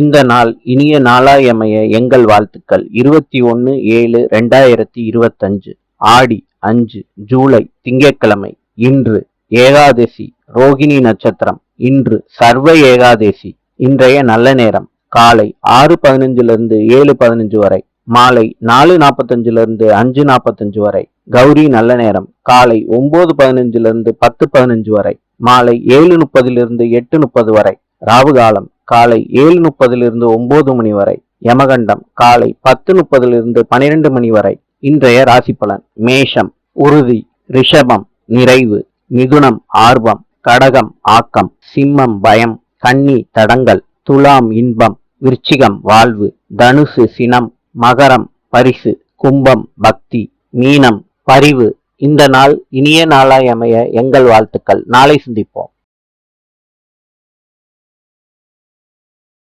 இந்த நாள் இனிய நாளாயமைய எங்கள் வாழ்த்துக்கள். இருபத்தி ஒன்று ஏழு ரெண்டாயிரத்தி இருபத்தஞ்சு. ஆடி அஞ்சு ஜூலை திங்கட்கிழமை. இன்று ஏகாதசி ரோகிணி நட்சத்திரம். இன்று சர்வ ஏகாதசி. இன்றைய நல்ல நேரம். காலை ஆறு பதினஞ்சிலிருந்து ஏழு பதினஞ்சு வரை. மாலை நாலு நாற்பத்தஞ்சிலிருந்து அஞ்சு நாற்பத்தஞ்சு வரை. கௌரி நல்ல நேரம். காலை ஒன்பது பதினஞ்சிலிருந்து பத்து பதினஞ்சு வரை. மாலை ஏழு முப்பதிலிருந்து எட்டு முப்பது வரை. ராவுகாலம். காலை ஏழு முப்பதிலிருந்து ஒன்பது மணி வரை. யமகண்டம் காலை பத்து முப்பதிலிருந்து பனிரெண்டு மணி வரை. இன்றைய ராசி பலன் மேஷம் உறுதி ரிஷபம் நிறைவு மிதுனம் ஆர்வம் கடகம் ஆக்கம் சிம்மம் பயம் கன்னி தடங்கள் துலாம் இன்பம் விருச்சிகம் வாழ்வு தனுசு சினம் மகரம் பரிசு கும்பம் பக்தி மீனம் பரிவு. இந்த நாள் இனிய நாளாய் அமைய எங்கள் வாழ்த்துக்கள். நாளை சந்திப்போம்.